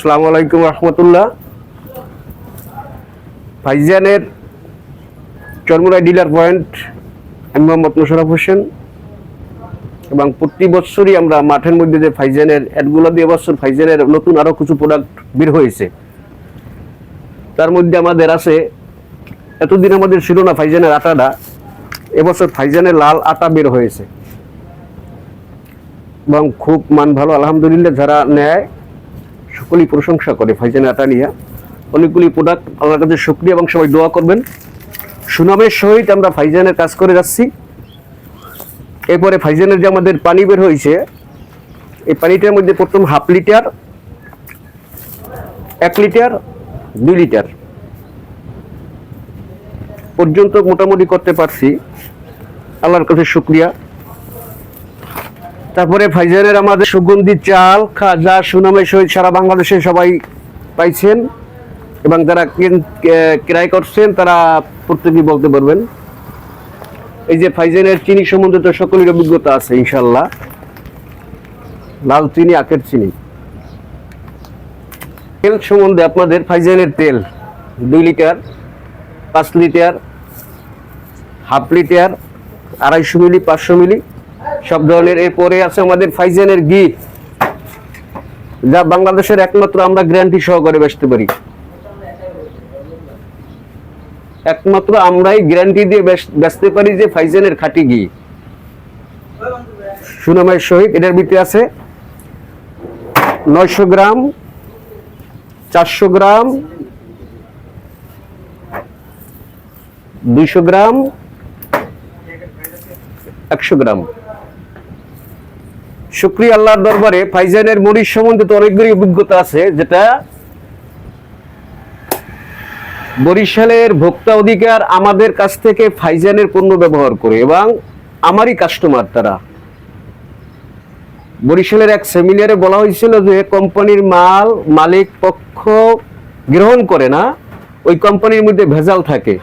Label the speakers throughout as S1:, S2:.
S1: আসসালামু আলাইকুম রহমতুল্লাহ। ভাইজানের চরমুরাই ডিলার পয়েন্ট, আমি মোহাম্মদ মোশারফ হোসেন। এবং প্রতি বছরই আমরা মাঠের মধ্যে যে ফাইজানের অ্যাডগুলো দিয়ে বছর ফাইজানের নতুন আরও কিছু প্রোডাক্ট বের হয়েছে। তার মধ্যে আমাদের আছে, এতদিন আমাদের ছিল না ফাইজানের আটাটা, এবছর ফাইজানের লাল আটা বের হয়েছে। এবং খুব মান ভালো, আলহামদুলিল্লাহ, যারা নেয় সকলেই প্রশংসা করে। ফাইজান আটা নিয়ে অনেকগুলি প্রোডাক্ট আল্লাহর কাছে শুক্রিয়া এবং সবাই দোয়া করবেন। সুনামের সহিত আমরা ফাইজানের কাজ করে যাচ্ছি। এরপরে ফাইজানের যে আমাদের পানি বের হয়েছে, এই পানিটার মধ্যে প্রথম হাফ লিটার, এক লিটার, দুই লিটার পর্যন্ত মোটামুটি করতে পারছি। আল্লাহর কাছে শুক্রিয়া। তারপরে ফাইজারের আমাদের সুগন্ধি চাল, খাজা, সুনামের সহিত সারা বাংলাদেশে সবাই পাইছেন এবং যারা ক্রয় করছেন, তারা প্রত্যেকেই বলতে পারবেন। এই যে ফাইজানের চিনি সম্বন্ধে তো সকলের অভিজ্ঞতা আছে ইনশাল্লাহ লাল চিনি, আখের চিনি। তেল সম্বন্ধে আপনাদের ফাইজানের তেল, দুই লিটার, পাঁচ লিটার, হাফ লিটার, আড়াইশো মিলি, পাঁচশো মিলি। সব ধরনের এরপরে আছে আমাদের ফাইজানের ঘি যা বাংলাদেশের একমাত্র আমরা গ্যারান্টি সহকারে বেচতে পারি। একমাত্র আমরাই গ্যারান্টি দিয়ে বেচতে পারি যে ফাইজানের খাঁটি ঘি সুনামের সহিত এটার ভিতরে আছে। নয়শো গ্রাম, চারশো গ্রাম, দুইশো গ্রাম, একশো গ্রাম। শুক্রিয়া আল্লাহর দরবারে ফাইজানের মরিচ সম্বন্ধে তো অনেকগুলি অভিজ্ঞতা আছে, যেটা বরিশালের ভোক্তা অধিকার আমাদের কাছ থেকে ফাইজানের পণ্য ব্যবহার করে এবং আমারই কাস্টমার তারা। বরিশালের এক সেমিনারে বলা হয়েছিল যে কোম্পানির মাল মালিক পক্ষ গ্রহণ করে না, ওই কোম্পানির মধ্যে ভেজাল থাকে।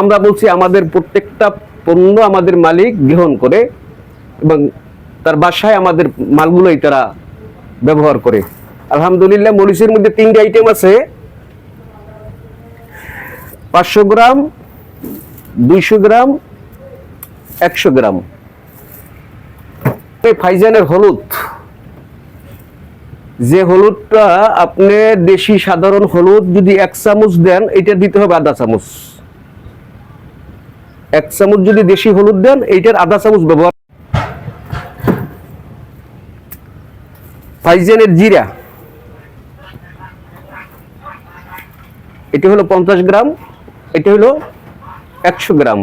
S1: আমরা বলছি আমাদের প্রত্যেকটা পণ্য আমাদের মালিক গ্রহণ করে এবং তার বাসায় আমাদের মালগুলোই তারা ব্যবহার করে। আলহামদুলিল্লাহ, মরিচের মধ্যে তিনটে আইটেম আছে। পাঁচশো গ্রাম, দুইশো গ্রাম, একশো গ্রাম। ফাইজানের হলুদ। যে হলুদটা আপনি দেশি সাধারণ হলুদ যদি এক চামচ দেন, এটা দিতে হবে আধা চামচ। এক চামচ যদি দেশি হলুদ দেন, এইটার আধা চামচ ব্যবহার ফাইজানের জিরা। এটি হলো পঞ্চাশ গ্রাম, এটি হলো একশো গ্রাম।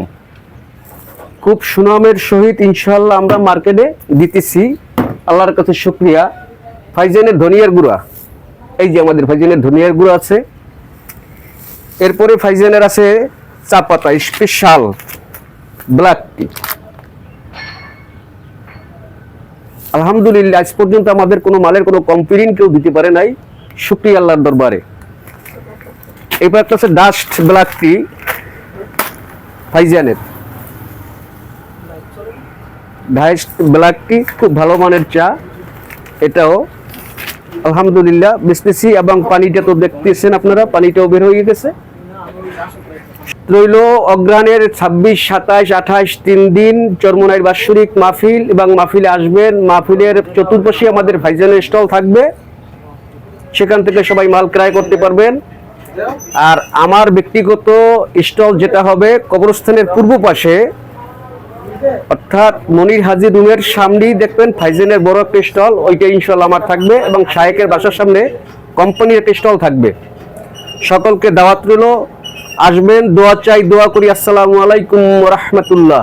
S1: খুব সুনামের সহিত ইনশাল্লাহ আমরা মার্কেটে দিতেছি। আল্লাহর কাছে শুক্রিয়া। ফাইজেনের ধনিয়ার গুঁড়া। এই যে আমাদের ফাইজানের ধনিয়ার গুঁড়া আছে। এরপরে ফাইজানের আছে চা পাতা, স্পেশাল ব্ল্যাক টি। আলহামদুলিল্লাহ, আজ পর্যন্ত আমাদের কোনো মালের কোনো কমপ্লেন কেউ দিতে পারে নাই। শুক্রিয়া আল্লাহর দরবারে। এবার একটা হচ্ছে ডাস্ট ব্ল্যাক টি ফাইজানের। ডাস্ট ব্ল্যাক টি খুব ভালো মানের চা। এটাও আলহামদুলিল্লাহ, বেচতেছি এবং পানিটা তো দেখতেছেন আপনারা, পানিটাও বের হয়ে গেছে। রইল অগ্রাণের ছাব্বিশ, সাতাশ, আঠাশ, তিন দিন চরমনাইর বাৎসরিক মাহফিল এবং মাহফিলে আসবেন। মাহফিলের চতুর্পাশে আমাদের ভাইজানের স্টল থাকবে। সেখান থেকে সবাই মাল ক্রয় করতে পারবেন। আর আমার ব্যক্তিগত স্টল যেটা হবে কবরস্থানের পূর্ব পাশে, অর্থাৎ মনির হাজি রুমের সামনেই দেখবেন ফাইজেনের বড় একটা স্টল, ওইটা ইনশাল্লাহ আমার থাকবে এবং শায়েকের বাসার সামনে কোম্পানির একটা স্টল থাকবে। সকলকে দাওয়াত রইল। আসবেন দোয়া চাই দোয়া করি। আসসালামু আলাইকুম রহমতুল্লাহ।